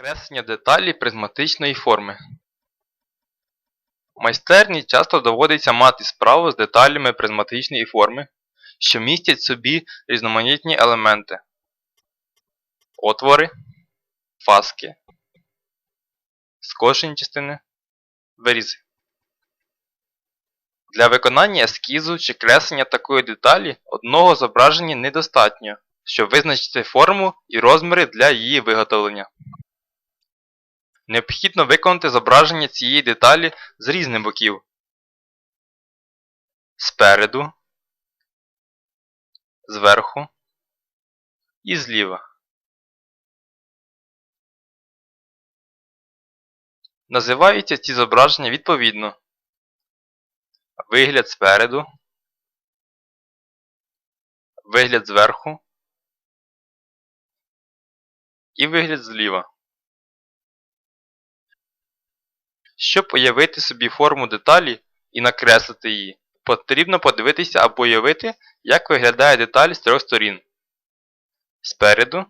Креслення деталі призматичної форми. В майстерні часто доводиться мати справу з деталями призматичної форми, що містять собі різноманітні елементи, отвори, фаски, скошені частини, вирізи. Для виконання ескізу чи креслення такої деталі одного зображення недостатньо, щоб визначити форму і розміри для її виготовлення. Необхідно виконати зображення цієї деталі з різних боків. Спереду, зверху і зліва. Називаються ці зображення відповідно вигляд спереду, вигляд зверху і вигляд зліва. Щоб уявити собі форму деталі і накреслити її, потрібно подивитися або уявити, як виглядає деталь з трьох сторін. Спереду,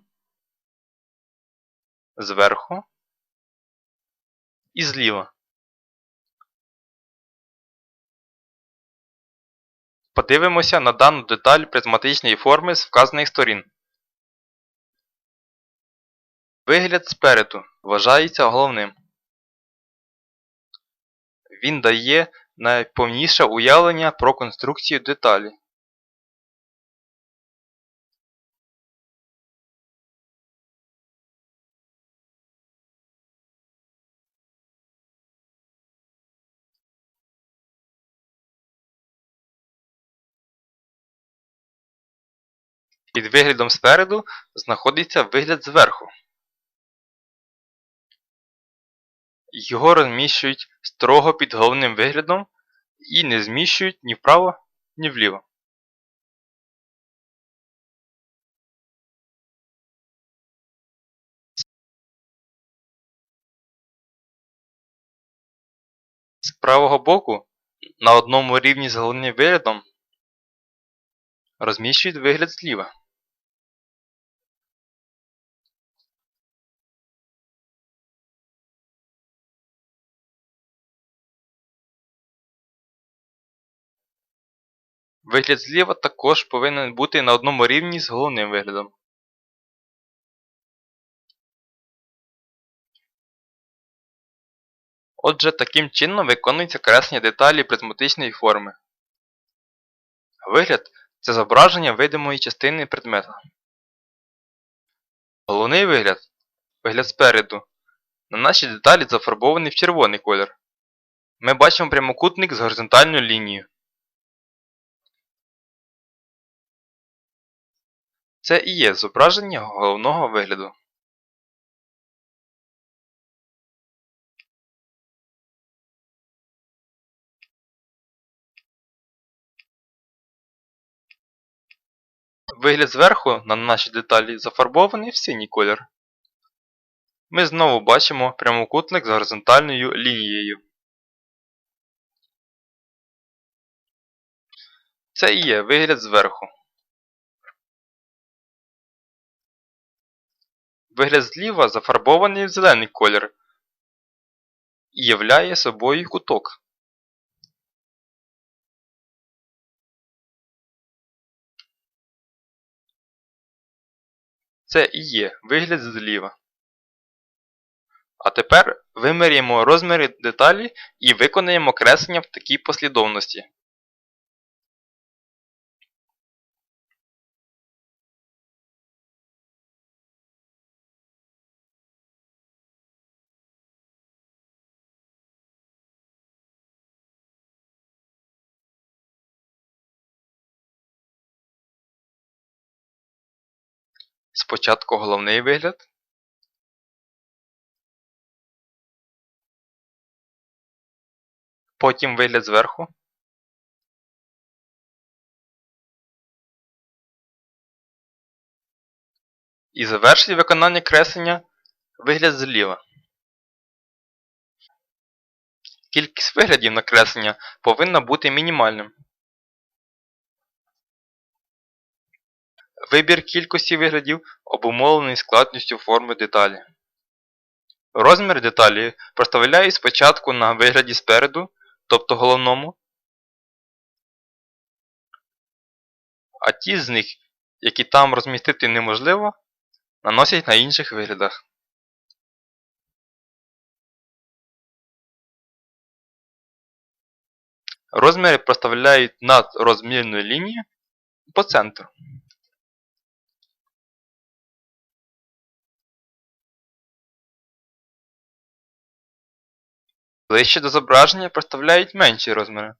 зверху і зліва. Подивимося на дану деталь призматичної форми з вказаних сторін. Вигляд спереду вважається головним. Він дає найповніше уявлення про конструкцію деталі. Під виглядом спереду знаходиться вигляд зверху. Його розміщують строго під головним виглядом і не зміщують ні вправо, ні вліво. З правого боку на одному рівні з головним виглядом розміщують вигляд зліва. Вигляд зліва також повинен бути на одному рівні з головним виглядом. Отже, таким чином виконується креслення деталі призматичної форми. Вигляд це зображення видимої частини предмета. Головний вигляд вигляд спереду. На нашій деталі зафарбований в червоний колір. Ми бачимо прямокутник з горизонтальною лінією. Це і є зображення головного вигляду. Вигляд зверху на нашій деталі зафарбований в синій колір. Ми знову бачимо прямокутник з горизонтальною лінією. Це і є вигляд зверху. Вигляд зліва зафарбований в зелений колір і являє собою куток. Це і є вигляд зліва. А тепер виміряємо розміри деталі і виконаємо креслення в такій послідовності. Спочатку головний вигляд. Потім вигляд зверху. І завершить виконання креслення вигляд зліва. Кількість виглядів на креслення повинна бути мінімальним. Вибір кількості виглядів обумовлений складністю форми деталі. Розмір деталі проставляють спочатку на вигляді спереду, тобто головному, а ті з них, які там розмістити неможливо, наносять на інших виглядах. Розміри проставляють над розмірною лінією по центру. Ближче до зображення проставляють менші розміри.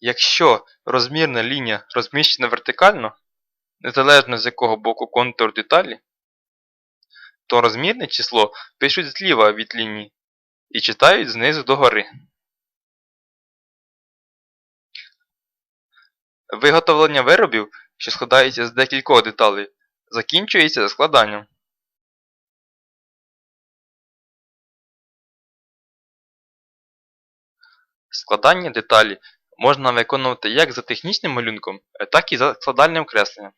Якщо розмірна лінія розміщена вертикально, незалежно з якого боку контур деталі, то розмірне число пишуть зліва від лінії і читають знизу догори. Виготовлення виробів, що складаються з декількох деталей, закінчується складанням. Складання деталі можна виконувати як за технічним малюнком, так і за складальним кресленням.